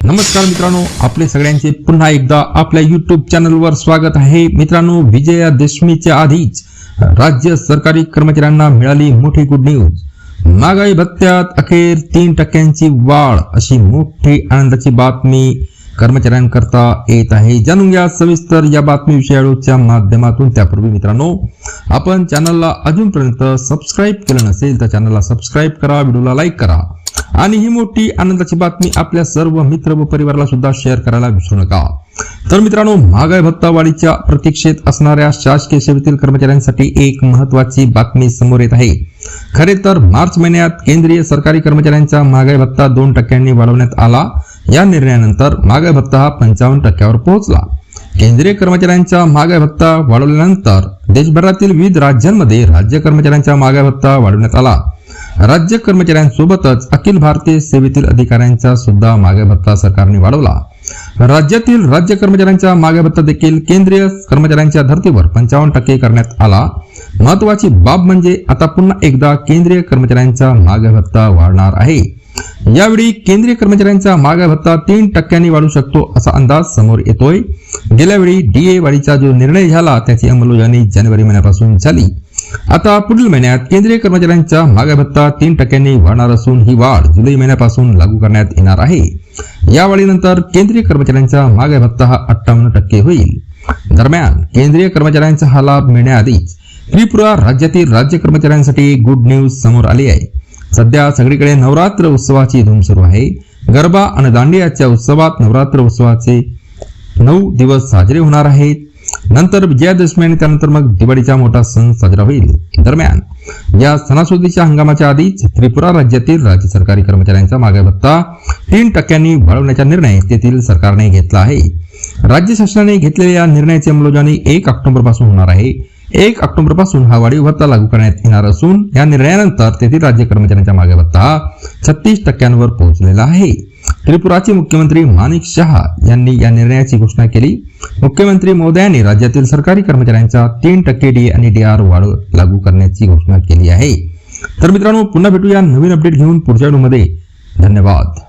नमस्कार मित्रांनो आपले सगळ्यांचे पुन्हा एकदा आपल्या युट्यूब चॅनलवर स्वागत आहे. मित्रांनो विजयादशमीच्या आधीच राज्य सरकारी कर्मचाऱ्यांना मिळाली मोठी गुड न्यूज महागाई भत्त्यात अखेर तीन टक्क्यांची वाढ अशी मोठी आनंदाची बातमी कर्मचाऱ्यांकरता येत आहे. जाणून घ्या सविस्तर या बातमी व्हिडिओच्या माध्यमातून. त्यापूर्वी मित्रांनो आपण चॅनलला अजूनपर्यंत सबस्क्राईब केलं नसेल तर चॅनलला सबस्क्राईब करा व्हिडिओला लाईक करा. आणि ही मोठी आनंदाची बातमी आपल्या सर्व मित्र व परिवाराला सुद्धा शेअर करायला विसरू नका. तर मित्रांनो महागाई भत्ता वाढीच्या प्रतीक्षेत असणाऱ्या शासकीय सेवेतील कर्मचाऱ्यांसाठी एक महत्वाची बातमी समोर येत आहे. खरे तर मार्च महिन्यात केंद्रीय सरकारी कर्मचाऱ्यांचा महागाई भत्ता दोन टक्क्यांनी वाढवण्यात आला. या निर्णयानंतर महागाई भत्ता हा पंचावन्न टक्क्यावर पोहोचला. केंद्रीय कर्मचाऱ्यांचा महागाई भत्ता वाढवल्यानंतर देशभरातील विविध राज्यांमध्ये राज्य कर्मचाऱ्यांचा महागाई भत्ता वाढवण्यात आला. राज्य कर्मचाऱ्यांसोबतच अखिल भारतीय सेवेतील अधिकाऱ्यांचा सुद्धा मागे भत्ता सरकारने वाढवला. राज्यातील राज्य कर्मचाऱ्यांचा मागे भत्ता देखील केंद्रीय कर्मचाऱ्यांच्या धर्तीवर पंचावन्न टक्के करण्यात आला. महत्वाची बाब म्हणजे आता पुन्हा एकदा केंद्रीय कर्मचाऱ्यांचा मागे भत्ता वाढणार आहे. यावेळी केंद्रीय कर्मचाऱ्यांचा महागाई भत्ता तीन टक्क्यांनी वाढू शकतो असा अंदाज समोर येतोय. गेल्यावेळी डीए वाढीचा जो निर्णय झाला त्याची अंमलबजावणी जानेवारी महिन्यापासून झाली. आता पुढील महिन्यात केंद्रीय कर्मचाऱ्यांचा महागाई भत्ता तीन टक्क्यांनी वाढणार असून ही वाढ जुलै महिन्यापासून लागू करण्यात येणार आहे. या वाढीनंतर केंद्रीय कर्मचाऱ्यांचा महागाई भत्ता हा अठ्ठावन्न टक्के होईल. दरम्यान केंद्रीय कर्मचाऱ्यांचा हा लाभ मिळण्याआधीच त्रिपुरा राज्यातील राज्य कर्मचाऱ्यांसाठी गुड न्यूज समोर आली आहे. सध्या सगळीकडे नवरात्र उत्सवाची धूम सुरू आहे. गरबा आणि दांडियाच्या उत्सवात नवरात्र उत्सवाचे नऊ दिवस साजरे होणार आहेत. नंतर विजयादशमी आणि त्यानंतर मग दिवाळीचा मोठा सण साजरा होईल. दरम्यान या सणासुदीच्या हंगामाच्या आधीच त्रिपुरा राज्यातील राज्य सरकारी कर्मचाऱ्यांचा मागे भत्ता तीन टक्क्यांनी वाढवण्याचा निर्णय तेथील सरकारने घेतला आहे. राज्य शासनाने घेतलेल्या या निर्णयाची अंमलबजावणी एक ऑक्टोबरपासून होणार आहे. एक ऑक्टोबरपासून हा वाढीव भत्ता लागू करण्यात येणार असून या निर्णयानंतर तेथील राज्य कर्मचाऱ्यांचा मागे भत्ता हा छत्तीस टक्क्यांवर पोहोचलेला आहे. त्रिपुराचे मुख्यमंत्री माणिक शहा यांनी या निर्णयाची घोषणा केली. मुख्यमंत्री मोदयांनी राज्यातील सरकारी कर्मचाऱ्यांचा तीन टक्के डी आणि डी आर वाढ लागू करण्याची घोषणा केली आहे. तर मित्रांनो पुन्हा भेटूया नवीन अपडेट घेऊन पुढच्या व्हिडिओमध्ये. धन्यवाद.